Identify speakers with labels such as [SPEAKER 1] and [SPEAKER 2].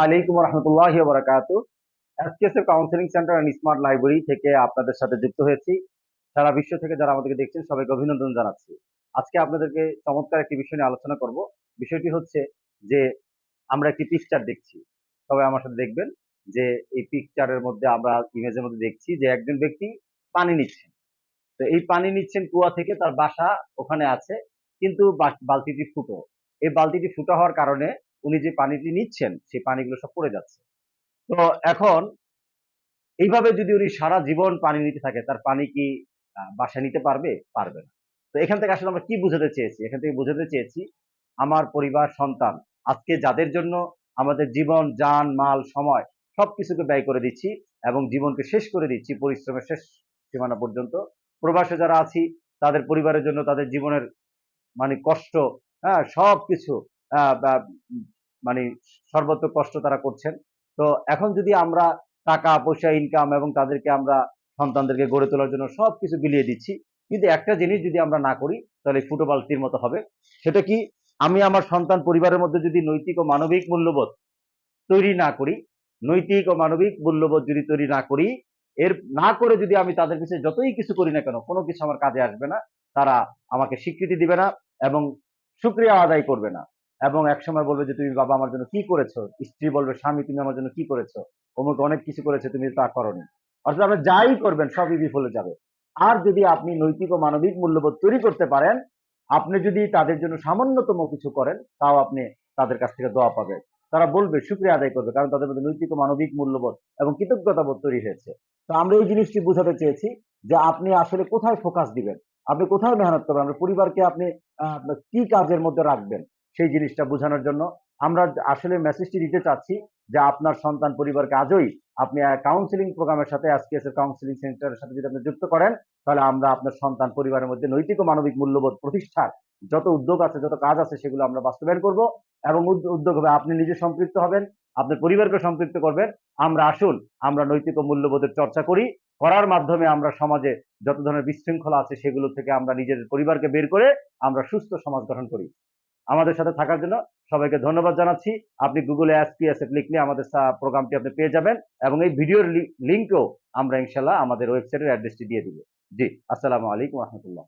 [SPEAKER 1] আলাইকুম রহমতুল্লাহ বরাকাত। SKSF counselling centre and smart library থেকে আপনাদের সাথে যুক্ত হয়েছি। সারা বিশ্ব থেকে যারা আমাদেরকে দেখছেন, সবাইকে অভিনন্দন জানাচ্ছি। আজকে আপনাদেরকে চমৎকার একটি বিষয় নিয়ে আলোচনা করব। বিষয়টি হচ্ছে যে, আমরা একটি পিকচার দেখছি। সবাই আমার সাথে দেখবেন যে, এই পিকচারের মধ্যে আমরা ইমেজের মধ্যে দেখছি যে, একজন ব্যক্তি পানি নিচ্ছেন। তো এই পানি নিচ্ছেন কুয়া থেকে, তার বাসা ওখানে আছে, কিন্তু বালতিটি ফুটো। এই বালতিটি ফুটো হওয়ার কারণে উনি যে পানিটি নিচ্ছেন, সেই পানিগুলো সব পড়ে যাচ্ছে। তো এখন এইভাবে যদি উনি সারা জীবন পানি নিতে থাকে, তার পানি কি বাসায় নিতে পারবে? পারবে না। তো এখান থেকে আসলে আমরা কি বোঝাতে চেয়েছি? এখান থেকে বোঝাতে চেয়েছি, আমার পরিবার, সন্তান, আজকে যাদের জন্য আমাদের জীবন, যান, মাল, সময় সবকিছুকে ব্যয় করে দিচ্ছি এবং জীবনকে শেষ করে দিচ্ছি পরিশ্রমের শেষ সীমানা পর্যন্ত, প্রবাসে যারা আছি, তাদের পরিবারের জন্য তাদের জীবনের মানে কষ্ট হ্যাঁ সব কিছু মানে সর্বত্র কষ্ট তারা করছেন। তো এখন যদি আমরা টাকা, পয়সা ইনকাম এবং তাদেরকে আমরা সন্তানদেরকে গড়ে তোলার জন্য সবকিছু বিলিয়ে দিচ্ছি, কিন্তু একটা জিনিস যদি আমরা না করি, তাহলে এই ফুটো বালতির মতো হবে। সেটা কি? আমি আমার সন্তান পরিবারের মধ্যে যদি নৈতিক ও মানবিক মূল্যবোধ তৈরি না করি, নৈতিক ও মানবিক মূল্যবোধ যদি তৈরি না করি, এর না করে যদি আমি তাদের পিছনে যতই কিছু করি না কেন, কোনো কিছু আমার কাজে আসবে না, তারা আমাকে স্বীকৃতি দিবে না এবং সুক্রিয়া আদায় করবে না। এবং একসময় বলবে যে, তুমি বাবা আমার জন্য কি করেছ? স্ত্রী বলবে, স্বামী, তুমি আমার জন্য কি করেছ? অমুক অনেক কিছু করেছে, তুমি তা করনি। অর্থাৎ আপনি যাই করবেন সবই বিফলে যাবে। আর যদি আপনি নৈতিক ও মানবিক মূল্যবোধ তৈরি করতে পারেন, আপনি যদি তাদের জন্য সামান্যতম কিছু করেন, তাও আপনি তাদের কাছ থেকে দোয়া পাবেন। তারা বলবে, শুক্রিয়া আদায় করবে, কারণ তাদের মধ্যে নৈতিক ও মানবিক মূল্যবোধ এবং কৃতজ্ঞতা বোধ তৈরি হয়েছে। তো আমরা এই জিনিসটি বোঝাতে চেয়েছি যে, আপনি আসলে কোথায় ফোকাস দিবেন? আপনি কোথায় মেহনত করবেন? আপনার পরিবারকে আপনি কি কাজের মধ্যে রাখবেন? সেই জিনিসটা বোঝানোর জন্য আমরা আসলে মেসেজটি দিতে চাচ্ছি যে আপনার সন্তান পরিবারকে আজই আপনি কাউন্সিলিং প্রোগ্রামের সাথে আজকে কাউন্সিলিং সেন্টারের সাথে যদি আপনি যুক্ত করেন, তাহলে আমরা আপনার সন্তান পরিবারের মধ্যে নৈতিক ও মানবিক মূল্যবোধ প্রতিষ্ঠার যত উদ্যোগ আছে, যত কাজ আছে, সেগুলো আমরা বাস্তবায়ন করব এবং উদ্যোগ হবে আপনি নিজে সম্পৃক্ত হবেন, আপনার পরিবারকে সম্পৃক্ত করবেন। আমরা আসুন, আমরা নৈতিক ও মূল্যবোধের চর্চা করি, করার মাধ্যমে আমরা সমাজে যত ধরনের বিশৃঙ্খলা আছে, সেগুলো থেকে আমরা নিজের পরিবারকে বের করে আমরা সুস্থ সমাজ গঠন করি। আমাদের সাথে থাকার জন্য সবাইকে ধন্যবাদ জানাচ্ছি। আপনি গুগলে এসপিএসএফ লিখলে আমাদের প্রোগ্রামটি আপনি পেয়ে যাবেন এবং এই ভিডিওর লিঙ্কও আমরা ইনশাল্লাহ আমাদের ওয়েবসাইটের অ্যাড্রেসটি দিয়ে দিব। জি, আসসালামু আলাইকুম রহমতুল্লাহ।